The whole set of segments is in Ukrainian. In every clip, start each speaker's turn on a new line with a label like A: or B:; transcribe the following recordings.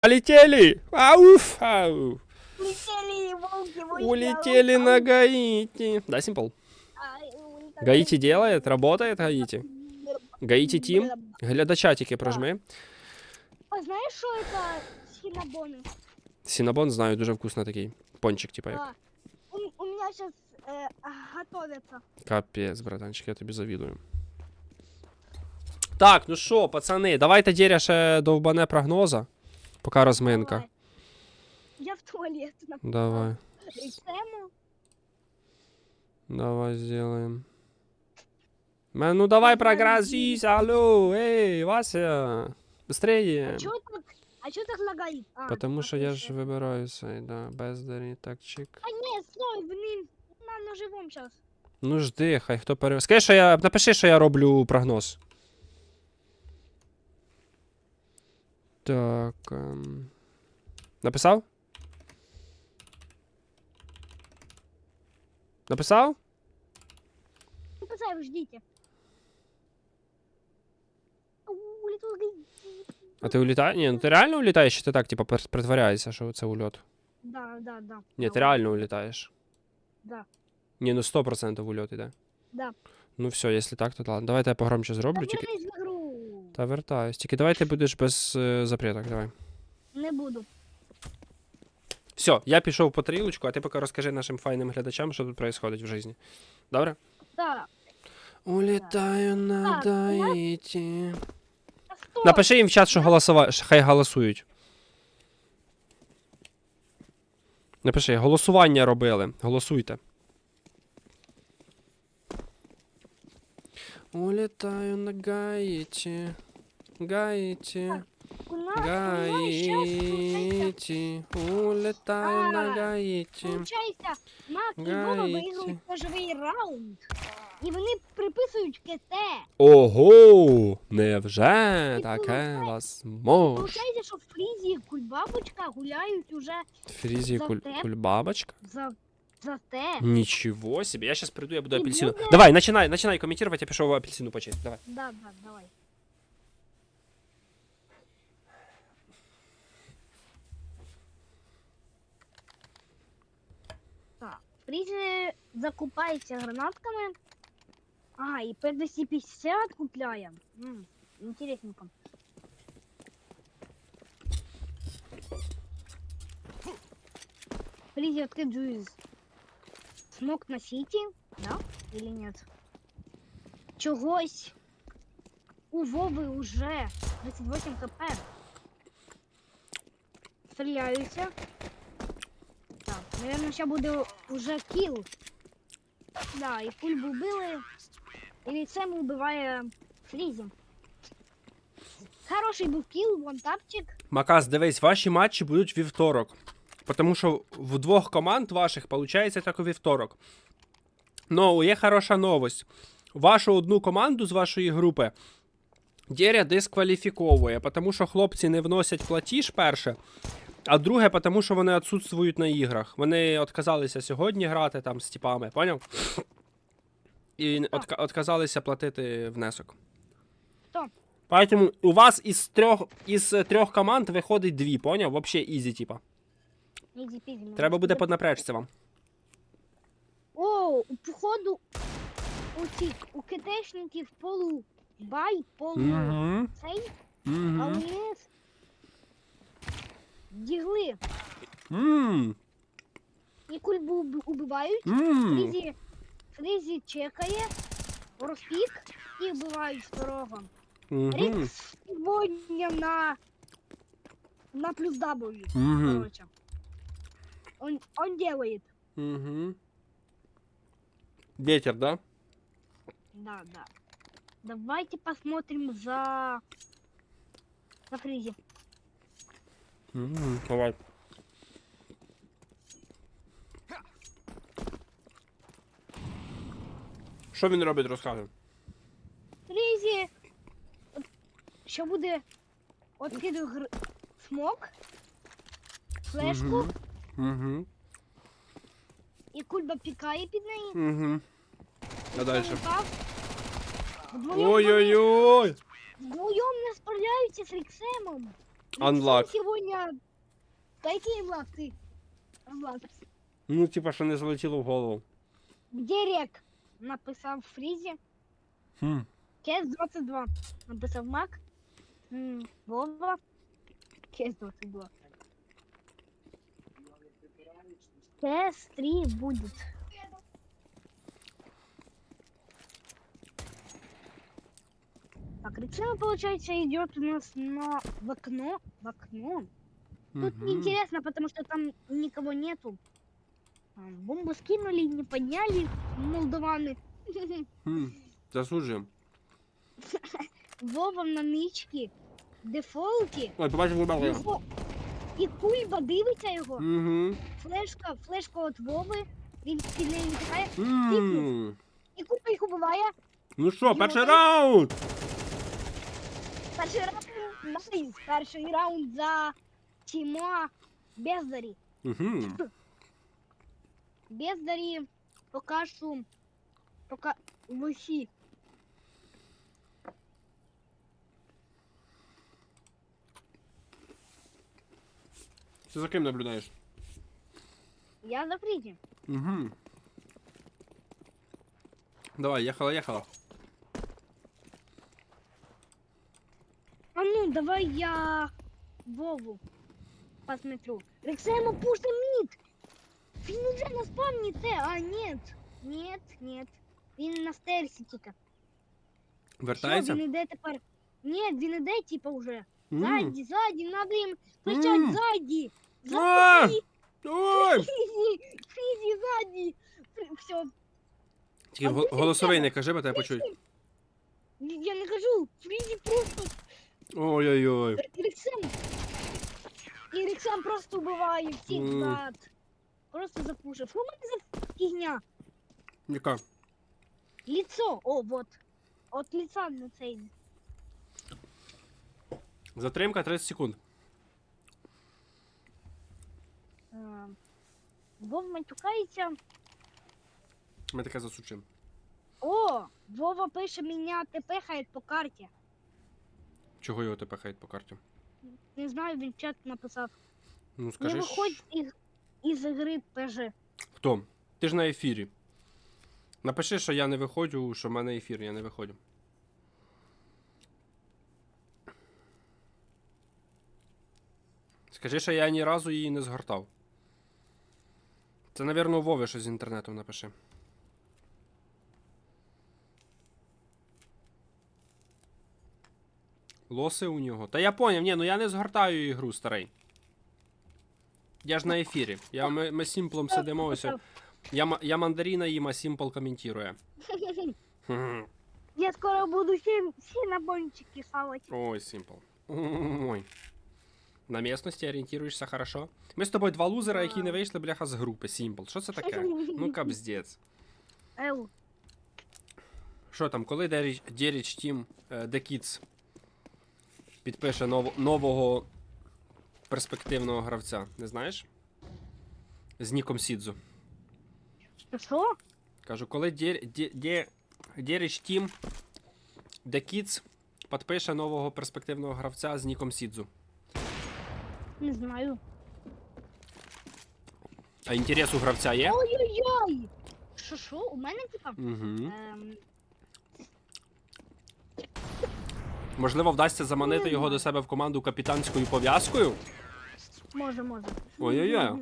A: Полетели! Ауф! Ау!
B: Улетели волки, волки.
A: Улетели на Гаити. Да, Симпл? Гаити делает, работает Гаити. Гаити Тим. Глядача тільки прожми.
B: А знаєш, що це синабони?
A: Синабон знаю, дуже вкусно такий. Пончик, типа як.
B: А, у, у меня сейчас э, готовятся.
A: Капець, братанчик, я тобі завідую. Так, ну що, пацани, давайте Дєря ще довбане прогноза. Поки розминка.
B: Давай. Я в туалет написала.
A: Давай.
B: Тему.
A: Давай сделаем. Мэ, ну давай прогрозись, алло, эй, Вася, быстрее.
B: А чё так, а чё так лагает? А,
A: Потому що я ж
B: отлично.
A: вибираю цей, да, бездарі, так чик.
B: А не, стой, блин, на ножевом сейчас.
A: Ну жди, хай хто пере... Скажи, що я. Напиши, що я роблю прогноз. Так. Ем... Написав? Написав?
B: Ну, пацаны, ждите. У, улетел гаит.
A: А ти улітаєш? Ні, ну ти реально улітаєш, чи ти так, типа, прит- притворяєшся, що це ульот?
B: Да, да, да.
A: Ні,
B: да,
A: ти реально улітаєш.
B: Да,
A: Ні, ну 100% ульот іде.
B: да.
A: Ну все, якщо так, то ладно. Давайте я погромче зроблю, тільки. Та вертаюсь. Тільки давай ти будеш без е, запреток, давай.
B: Не буду.
A: Все, я пішов по тарілочку, а ти поки розкажи нашим файним глядачам, що тут відбувається в житті. Добре?
B: Да.
A: Улітаю на
B: Так,
A: Даїті.
B: А.
A: Напиши їм в чат, що голосова... що хай голосують. Напиши, голосування робили. Голосуйте. Улітаю на Гаїті. Гаїті. Гаїті. Улітаю на Гаїті.
B: Получається, Мак і Вова
A: Гаїті.
B: виграють кожовий раунд. І вони приписують КТ.
A: Ого! Невже таке вас може?
B: Получається, що Фрізі і Кульбабочка гуляють уже
A: Фрізі куль... кульбабочка?
B: за, за те.
A: Ничего себе. Я сейчас приду, я буду
B: И
A: апельсину. Давай, начинай, начинай комментировать, я пішов апельсину почесть. Давай.
B: Да, да, давай. Так, Фрізі закупається гранатками. А, і ПДС 50 купляє. М, Інтересненько. Фрізі откидывает смок на сіті, да? Или нет? Чогось у Вови уже 38 кп. Стріляються. Так, наверное, ще буде уже кіл. Да, і пульбу вбили. І лицем убиває Фрізі. Хороший був кіл, вантапчик.
A: Макас, дивись, ваші матчі будуть вівторок. Тому що в двох команд ваших виходить тільки вівторок. Ну, є хороша новость. Вашу одну команду з вашої групи Дєря дискваліфіковує, тому що хлопці не вносять платіж перше. А друге, тому що вони відсутствують на іграх. Вони відказалися сьогодні грати там з типами, поняв? І отка- відказалися платити внесок.
B: Хто?
A: Поэтому у вас із трьох, із трьох команд виходить дві, поняв? Вообще ізі, типа.
B: Ізі пізі.
A: Треба буде поднапрячься вам.
B: О, походу у цих у китешників полу бай, полу цей, а
A: Угу.
B: вони дігли
A: Ммм.
B: і кульбу уб- убивають.
A: Ммм.
B: Фрізі, Фрізі чекає, розпік і вбивають второго.
A: Угу.
B: Рікс сьогодні на на плюс W,
A: Угу.
B: короче. Он, он делает.
A: Угу. Ветер, да?
B: Да, да. Давайте посмотрим за за Фрізі.
A: Угу. Давай. Що він робить, розказуй.
B: Фрізі. от Що буде откидує гр... смок, флешку,
A: Угу.
B: і кульба пікає під неї.
A: Угу. А далі? Ой-ой-ой!
B: Вдвоєм не справляються з Ріксемом.
A: Unlock.
B: Сегодня... Какие unlock ты? Unlock.
A: Ну, типа, що не залетіло в голову.
B: Где рек? Написав в фрізі.
A: Хм.
B: Кес 22. Написав Мак. М, Вова. Кес 22. Кес 3 будет. Так, Рексена, получается, идет у нас на... в окно. В окно. Тут
A: Мгм.
B: неинтересно, потому что там никого нету. А, Бомбу скинули, не подняли молдаваны.
A: Хм. Засуджуємо.
B: Вова на нички, дефолті,
A: Ой, побачив вибавлення.
B: Дефо- і кульба дивиться його.
A: Угу.
B: Флешка, флешка от Вови. Він під нею втікає.
A: М.
B: І кульба їх убиває.
A: Ну що, перший раунд!
B: Перший раунд. Найс. Перший раунд за Тіма Бездарі.
A: Угу.
B: Бездарі поки що. Поки в усі.
A: Ти за ким наблюдаєш?
B: Я за фрізі.
A: Угу. Давай, ехала, ехала.
B: А ну, давай я Вову посмотрю. Рексема пушта мид. Він уже на спавні те, а нет. Нет, нет. Він на стерсі тільки.
A: Вертається?
B: він іде тепер. Ні, він іде, типа, уже.
A: М.
B: Ззаді, ззаді, надо їм кричать
A: М.
B: ззаді. Ззаді.
A: Ой!
B: Фізі, ззаді. Все,
A: Тільки голосовий не кажи, бо тебе почують.
B: я не кажу, фізі просто
A: Ой-ой-ой.
B: Рексем. І просто вбиває
A: Мгм.
B: зад. Просто запушив. Що в мене за фігня?
A: Яка?
B: Лицо. О, вот. От лица на цей.
A: Затримка 30 секунд.
B: Е, Вов матюкається.
A: Ми таке засучимо.
B: О, Вова пише мене тепехає по карті.
A: Чого його хають по карті?
B: Не знаю, він в чат написав.
A: Ну
B: Не
A: скажи.
B: виходь із, із гри ПЖ.
A: Хто? Ти ж на ефірі. Напиши, що я не виходжу, що в мене ефір, я не виходжу. Скажи, що я ні разу її не згортав. Це, напевно, у Вови щось з інтернетом напиши. Лоси у нього. Та я поняв, ні, ну я не згортаю ігру, старий. Я ж на ефірі. Я, ми, ми Сімплом сидимо ось. Я, я мандарина їм, а Сімпл коментує.
B: Я скоро буду всі, всі набончики хавати.
A: Ой, Сімпл. Ой. На місності орієнтуєшся хорошо. Ми з тобою два лузера, які не вийшли, бляха, з групи. Сімпл. Що це таке? Ну, капздець.
B: Ел.
A: Що там, коли Деріч The Kids підпише нов, нового перспективного гравця, не знаєш? З Ніком Сідзу.
B: Що?
A: Кажу, коли Де- Де- Деріч The Kids підпише нового перспективного гравця з Ніком Сідзу.
B: Не знаю.
A: А інтерес у гравця є?
B: Ой-ой-ой! Що, що? У мене типа?
A: Угу.
B: Ем,
A: Можливо, вдасться заманити його до себе в команду капітанською пов'язкою?
B: може, може.
A: Ой-ой-ой.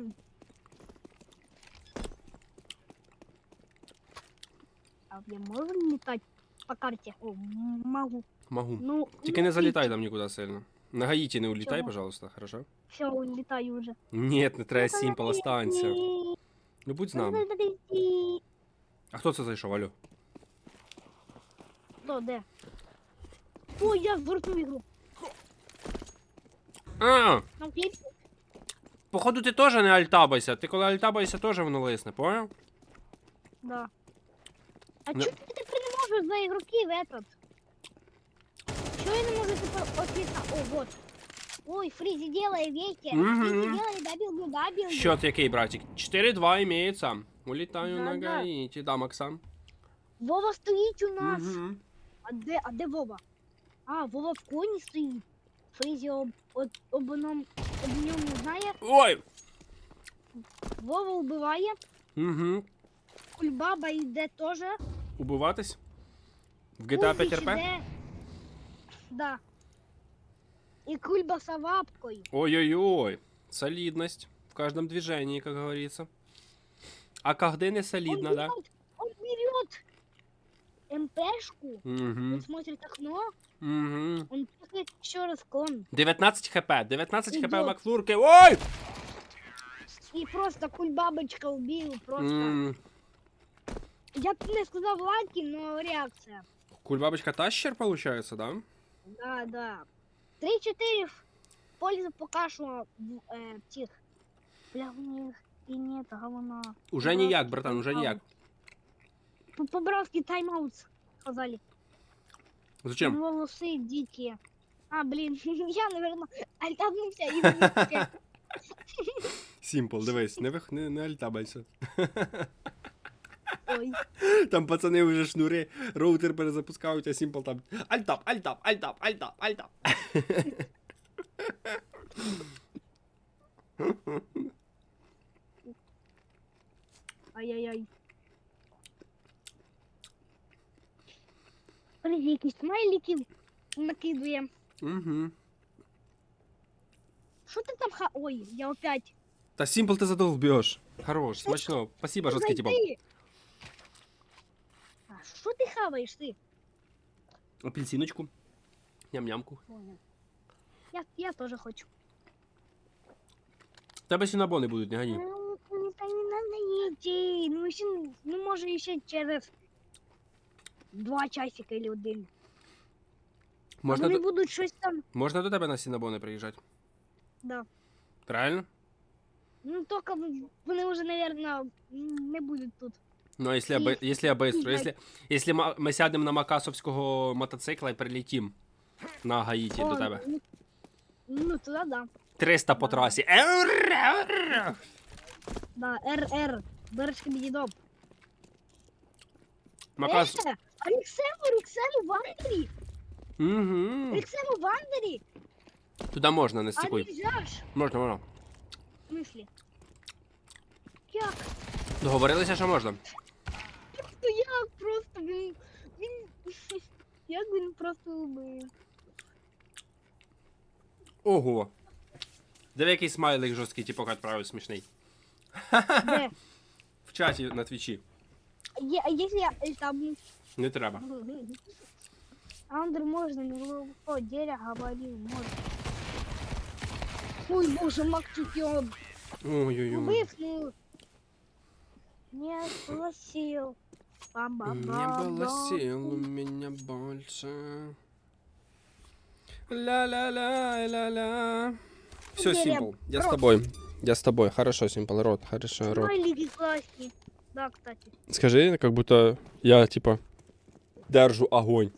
B: А я можу літати по карті? О, м- можу.
A: Могу.
B: Ну,
A: Тільки не залітай там нікуди сильно. На Гаїті не улітай,
B: Чого?
A: пожалуйста, хорошо?
B: Все, улітаю вже.
A: Ні, не треба Сімпл, останься. Ну будь з нами. А хто це зайшов, алло?
B: Хто, де? О, я згортну ігру.
A: А,
B: Там кліп?
A: походу ти теж не альтабайся. Ти коли альтабайся, теж воно лисне, поняв?
B: Да. А
A: Не-
B: чого ти тепер не можеш за ігроків этот? Чого я не можу тепер офіса? О, вот. Ой, Фрізі делає ветер.
A: Мгм.
B: Фрізі делає дабіл, дабіл.
A: Счет який, братик? 4-2 імеється. Улітаю
B: Да,
A: на
B: да.
A: Гаїті, да, Максам?
B: Вова стоїть у нас.
A: Угу.
B: А де, а де Вова? А, Вова в коні стоїть. Фрізі об, об, об, ньому- об ньому не знає.
A: Ой!
B: Вова вбиває.
A: Угу.
B: Кульбаба йде теж.
A: Убиватись? В GTA 5
B: Уфіч
A: RP?
B: іде. Да. І кульба з авапкою.
A: Ой-ой-ой. Солидность. В каждом движении, как говорится. А когда не солидно,
B: он
A: да?
B: берет, он берет МПшку, он
A: Угу.
B: смотрит окно,
A: Угу.
B: он прыгает еще раз клон.
A: 19 хп. 19 хп у
B: Идёт.
A: Макфлурки. Ой!
B: И просто кульбабочка убил, просто.
A: М,
B: Я б не сказав лайки, но реакция.
A: Кульбабочка тащер получается, да?
B: Да, да. 3-4 в пользу пока що в, е, тих. Бля, у них і нет, говна.
A: Уже ніяк, братан, уже ніяк.
B: По- По-братски тайм-аут сказали.
A: Зачем?
B: Волосы дикие. А, блин, я, наверное, альтабнувся і вбився.
A: Сімпл, дивись, не, вих... не, не альтабайся.
B: Ой.
A: Там пацани вже шнури, роутер перезапускають, а Сімпл там альтап, альтап, альтап, альтап, альтап.
B: Ай-яй-яй. якісь смайлики накидує.
A: Угу.
B: Що ти там ха... Ой, я опять.
A: Та Сімпл ти задовбеш. Хорош, смачно. Спасибо, жорсткий типа.
B: Зайди. А що ти хаваєш ти?
A: Апельсиночку. Ням-нямку.
B: Я, я теж хочу.
A: Тебе сінабони будуть, не гані.
B: Ну, ну, Та не надо йти. Ну, ще, ну, може, ще через два часика или один.
A: Можна,
B: вони
A: до...
B: будуть щось там.
A: Можна до тебе на сінабони приїжджати?
B: Да.
A: Правильно?
B: Ну, тільки вони вже, наверное, не будуть тут.
A: Ну, если я,
B: И-
A: если я быстро, если, если ми сядемо на Макасовського мотоцикла і прилетім на до
B: О,
A: тебе.
B: Ну, ну туди да.
A: 300 по еура.
B: Да, РР. Бережки бідідоп.
A: Макас.
B: Е, Рексем, Рексем у Вандері.
A: Угу.
B: Рексем у Вандері.
A: Туди можна, не
B: А
A: стікуй.
B: нельзя ж.
A: Можна, можна.
B: В смысле? Як?
A: Договорилися, що можна.
B: Просто як просто він. Він. Як він просто убив?
A: Ого. Диви, який смайлик жорсткий, типу, відправив смішний.
B: Де?
A: В чаті на твічі.
B: А якщо я е, там.
A: Не треба.
B: Андр можно, не глубоко, дерево говорил, можно. Ой, боже, Мак чуть его
A: Ой-ой-ой.
B: убив, ну. Не спросил.
A: Не было сил у меня больше. Ля-ля-ля, ля-ля. Все,
B: Дерево.
A: Симпл, я с
B: Рот.
A: тобой. Я с тобой. Хорошо, Симпл, рот, хорошо, рот.
B: Смайлики классные. Да, кстати.
A: Скажи, как будто я, типа, держу огонь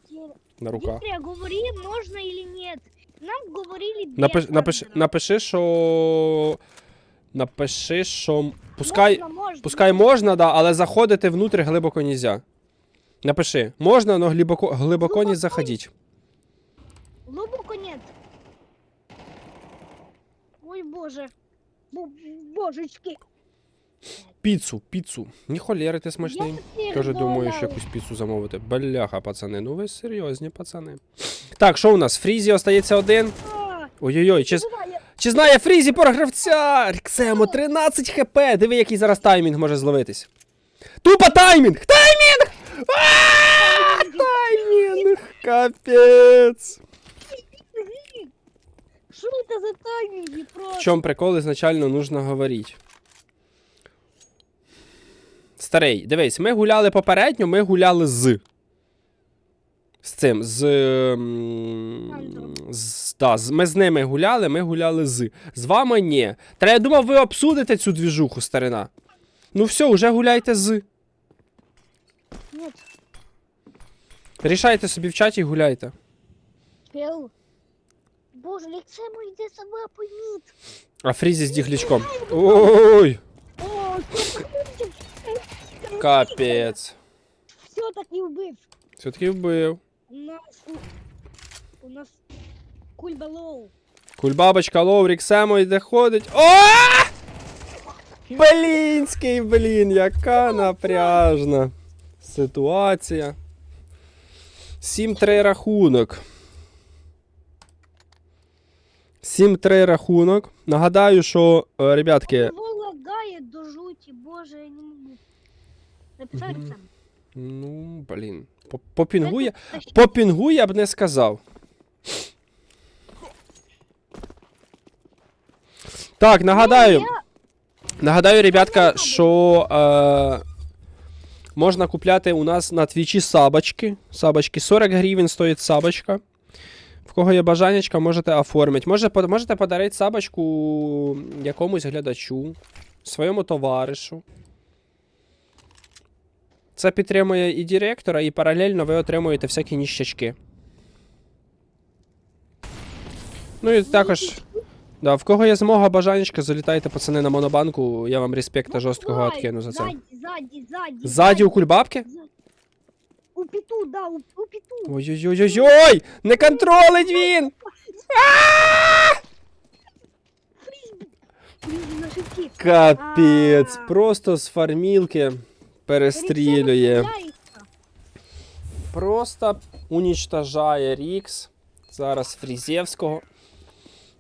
A: на руках.
B: Дмитрий, а говори, можно или нет? Нам говорили без
A: Напиш, напиши,
B: Андера.
A: напиши, що. Напиши, що. Пускай.
B: Можна, можна.
A: Пускай можна, да, але заходити внутрь глибоко нельзя. Напиши, можна, но глибоко, глибоко не
B: Глибоко
A: заходіть.
B: Глубоко нет. Ой, боже. Бо- Божечки.
A: Піцу, піцу. Ні холєри ти смачний. Думаю, що якусь піцу замовити. Бляха, пацани, ну ви серйозні, пацани. Так, що у нас? Фрізі остається один. Ой-ой-ой, чи, чи знає Фрізі про гравця? Рексемо, 13 хп. Диви, який зараз таймінг може зловитись. Тупо таймінг! Таймінг! Таймінг! Капець!
B: Что это за тайминги
A: В чем прикол изначально нужно говорити. Старий, дивись, ми гуляли попередньо, ми гуляли з. З цим. З. з, да, ми з ними гуляли, ми гуляли з. З вами ні. Та я думав, ви обсудите цю двіжуху, старина. Ну все, вже гуляйте з.
B: Нет,
A: Рішайте собі в чаті і гуляйте.
B: пел. Боже, Лексему иди сама поймит.
A: А Фрізі з діглічком. Ой!
B: О,
A: Капець.
B: Все таки убив.
A: Все-таки вбив.
B: У нас... У, нас... Кульба лоу.
A: Кульбабочка Ловрік Семо йде ходить. О! Блінський, блін, яка напряжна ситуація. 7-3 рахунок. 7-3 рахунок. Нагадаю, що, е, ребятки,
B: Его лагає до жуті, боже, я не можу. Написати
A: Мгм. ну, блін. По, по пінгу я, по пінгу я б не сказав. Так, нагадаю.
B: Ну,
A: Нагадаю, ребятка, що е, можна купляти у нас на твічі сабочки. Сабочки 40 гривень стоїть сабочка. В кого є бажанечка, можете оформити. Може, по- можете подарити сабочку якомусь глядачу, своєму товаришу. Це підтримує і директора, і паралельно ви отримуєте всякі ніщачки. Ну і також. Да, в кого є змога бажанечка, залітайте, пацани, на монобанку. Я вам респекта жорсткого откину за це.
B: Ззаді,
A: у кульбабки?
B: У піту, да, у, піту.
A: Ой-ой-ой-ой! Не контролить він! Капець, просто з фармілки перестрілює. Просто унічтожає Рікс. Зараз Фрізєвського.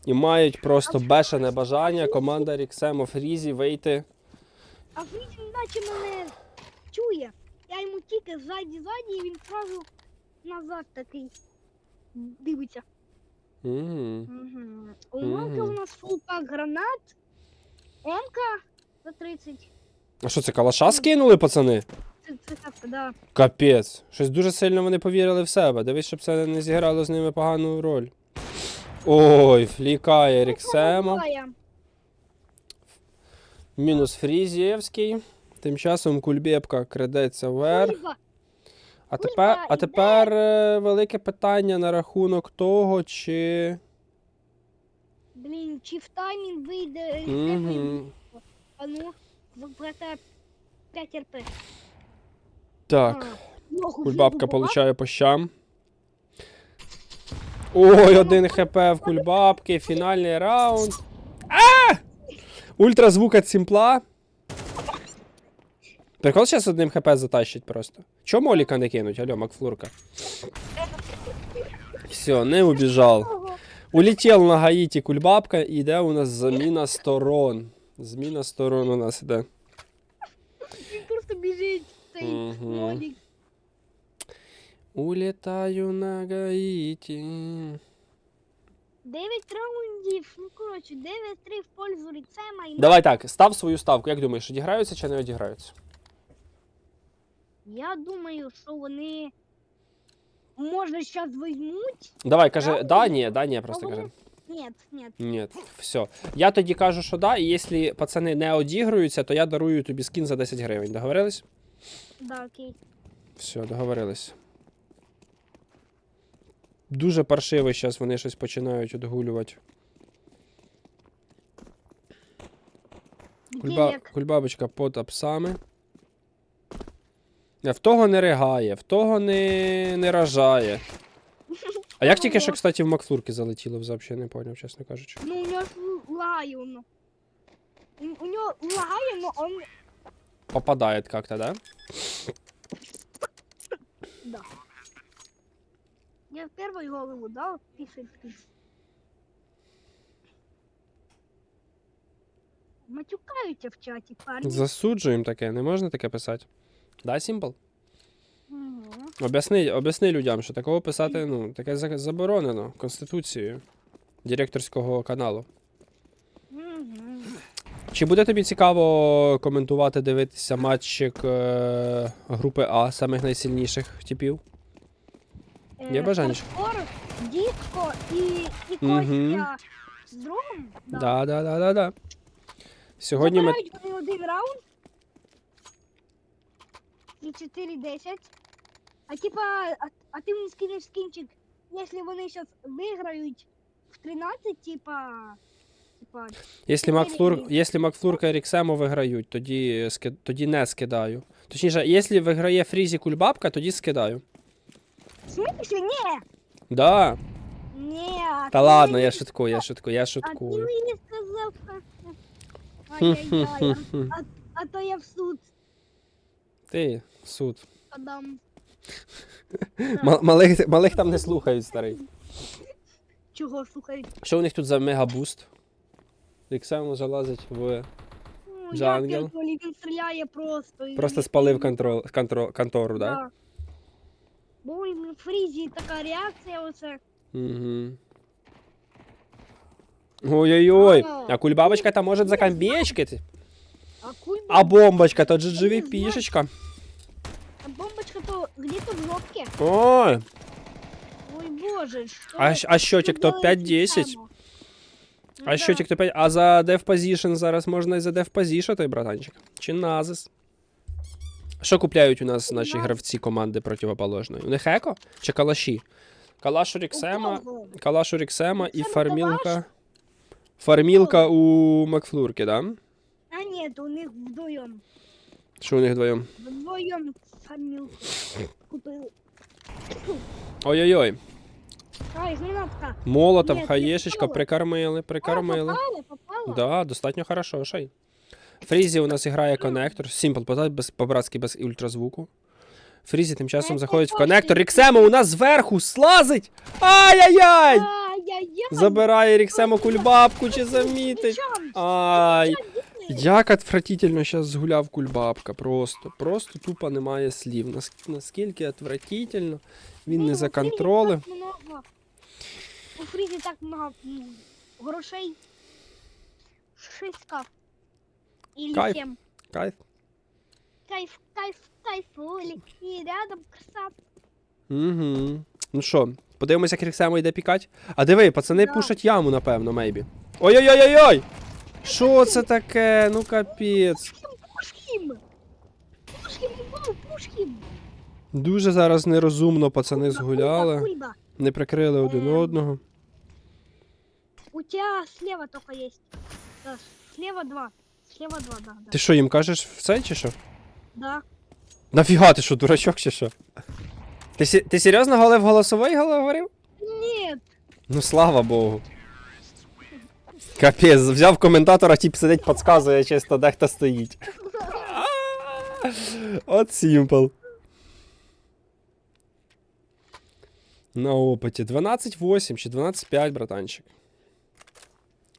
A: І мають просто бешене бажання команда Ріксемо Фрізі вийти.
B: А Фрізін наче мене чує. Я йому тільки ззаді, ззаді, і він одразу назад такий дивиться.
A: Мгм.
B: Угу. У Іванка у нас фулпак гранат. Емка за 30.
A: А що це, калаша скинули, пацани?
B: Це, це так, да.
A: Капець. Щось дуже сильно вони повірили в себе. Дивись, щоб це не зіграло з ними погану роль. Ой, флікає Ріксема. Мінус Фрізєвський. Тим часом Кульбєбка крадеться вверх. А тепер, а тепер е, велике питання на рахунок того, чи.
B: Блін, чи в таймінг вийде?
A: Угу.
B: А ну, забрати 5 РП.
A: Так, Кульбабка получає по щам. Ой, один хп в кульбабки, фінальний раунд. А! Ультразвук від сімпла. Прикол зараз одним хп затащить просто. Чому Моліка не кинуть? Алло, Макфлурка. Все, не убіжав. Улетел на Гаїті кульбабка, і йде у нас заміна сторон. Зміна сторон у нас іде.
B: Він просто біжить цей
A: Мгм. Улітаю на Гаїті.
B: 9 раундів, ну коротше, 9-3 в пользу Ріцема і
A: Давай так, став свою ставку. Як думаєш, одіграються чи не одіграються?
B: я думаю, що вони може зараз візьмуть.
A: Давай, каже, да, ні, да, ні, просто
B: А
A: каже.
B: вони- Ні, ні.
A: Ні, все. Я тоді кажу, що да, і якщо пацани не одігруються, то я дарую тобі скін за 10 гривень. Договорились?
B: Да, окей.
A: Все, договорились. Дуже паршиво зараз вони щось починають одгулювати. Кульба... Кульбабочка под апсами. Не, в того не ригає, в того не, не рожає. А як тільки що, кстати, в Макфлурки залетіло, взагалі не поняв, чесно кажучи.
B: Ну, у нього ж лагає воно. У, у нього лагає, но он...
A: Попадає как-то, да?
B: Да. Я в первую голову дал, пишет. Матюкаються в чаті, парні.
A: Засуджуємо таке, не можна таке писати. Да, Сімпл? Об'ясни, об'ясни людям, що такого писати, ну, таке заборонено Конституцією директорського каналу. Чи буде тобі цікаво коментувати, дивитися матчик е, групи А, самих найсильніших типів? Є
B: Е,
A: бажання?
B: Диско і, і. Костя з другом.
A: Да, да, да, да, да. Сьогодні ми.
B: Один раунд. І 4-10. А типа, а, а ти мені скинеш скінчик, якщо вони зараз виграють в 13, типа. Типа.
A: Якщо Макфлур, якщо Макфлурка і Ріксемо виграють, тоді, ски- тоді не скидаю. Точніше, якщо виграє Фрізі Кульбабка, тоді скидаю.
B: В смысле? Ні!
A: Да.
B: Нет.
A: Та
B: ты
A: ладно,
B: мне
A: я
B: не-
A: шуткую, я шуткую, я
B: А ты
A: шуткую.
B: мне сказал, как... Ай-яй-яй, а, а то я в суд
A: Ти, суд.
B: подам.
A: Ма- Малих, малих там не слухають, старий.
B: Чого, слухай?
A: Що у них тут за мегабуст? Іксем залазить в.
B: Ну. Я Пірколі, він стріляє просто. і-
A: Просто спалив контрол, контро, контору, да?
B: Да. Бо і в фрізі така реакція оце.
A: Угу. Ой-ой-ой,
B: А.
A: а кульбабочка то может закамбечкать,
B: А кульба,
A: а бомбочка то
B: не знаю.
A: GGV-пишечка.
B: Где-то в.
A: Ой,
B: Ой, боже, що
A: а, щ- а счетчик то 5-10.
B: Ну
A: А счетчик то 5. А за Dev Position зараз можна і за Dev Position, той братанчик. Чи Назис. Що купляють у нас наші
B: Назис.
A: гравці команди противоположної? У них еко чи калаші? Калаш у Ріксема, калаш у Ріксема і
B: Ріксема
A: фармілка. Фармілка у Макфлурки, да?
B: А нет, у них вдвоєм.
A: Що у них вдвоєм?
B: Вдвоєм
A: Ой-ой-ой.
B: Гранатка.
A: Молотов,
B: Ні,
A: хаєшечка,
B: попало.
A: прикормили, прикормили.
B: Попало.
A: Да, достатньо хорошо, шей. Фрізі у нас грає коннектор. Simple подай без по-братськи без ультразвуку. Фрізі тим часом заходить в коннектор. Ріксемо у нас зверху слазить! Ай-яй-яй!
B: Ай-яй-яй.
A: Забирає Ріксемо кульбабку чи замітить. Ай. Як отвратительно зараз згуляв кульбабка. Просто. Просто тупо немає слів. Наскільки отвратительно. Він не за контролем.
B: так много- У Фрізі так много грошей. Шістка. Или
A: Кайф.
B: сім.
A: Кайф.
B: Кайф, кайф, кайфули. І рядом краса.
A: Угу. Ну що, подивимося, як Ріксемо йде пікать. А диви, пацани
B: Да.
A: пушать яму, напевно, мейбі. Ой-ой-ой-ой! Що це таке? Ну капець. Дуже зараз нерозумно пацани згуляли. Не прикрили один
B: Ем.
A: одного.
B: У тебя слева только есть. Да, слева два. Слева два, да, да.
A: Ти що, їм кажеш в це чи що?
B: Да.
A: Нафіга, ти що, дурачок чи що? Ти, сі- ти серйозно голив голосовий говорив?
B: Нет,
A: Ну слава Богу. Капець, взяв коментатора, тип сидить, підказує чисто, де хто стоїть. От сімпл. На опиті. 12-8 чи 12-5, братанчик.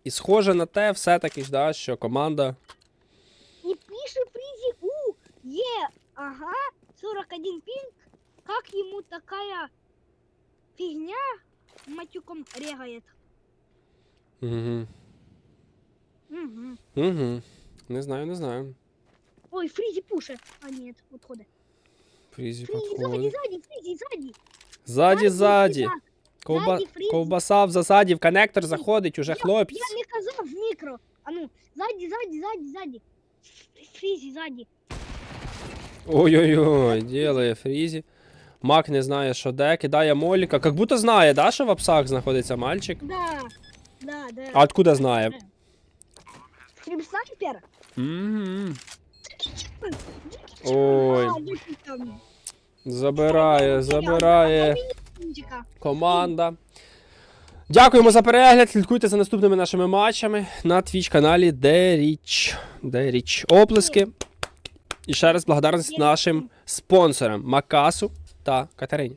A: І схоже на те, все-таки ж, да, що команда.
B: и пишет Фризи У, Е, ага, 41 пинг. Как ему такая фигня матюком регает?
A: Угу.
B: Угу.
A: Угу. Не знаю, не знаю.
B: Ой, Фризи пушит. А нет, отходы.
A: Фрізі
B: Фризи, сзади,
A: підходить.
B: сзади, Фризи, сзади.
A: Ззаді, ззаді.
B: Фризи,
A: Ковба...
B: Ззаді Фрізі.
A: Ковбаса в засаді, в коннектор заходить уже
B: Я-
A: хлопець.
B: Я не казав в микро. А ну, сзади, сзади, сзади, сзади. Фризи, сзади.
A: Ой-ой-ой, ділає Фрізі. Мак не знає, що де, кидає моліка. Как будто знає, да, що в апсах знаходиться мальчик.
B: Да, да, да.
A: А откуда знає?
B: Ты снайпер?
A: Угу. Ой. Забирає, забирає команда. Дякуємо за перегляд. Слідкуйте за наступними нашими матчами на твіч каналі Деріч. Деріч. Оплески. І ще раз благодарність нашим спонсорам Макасу та Катерині.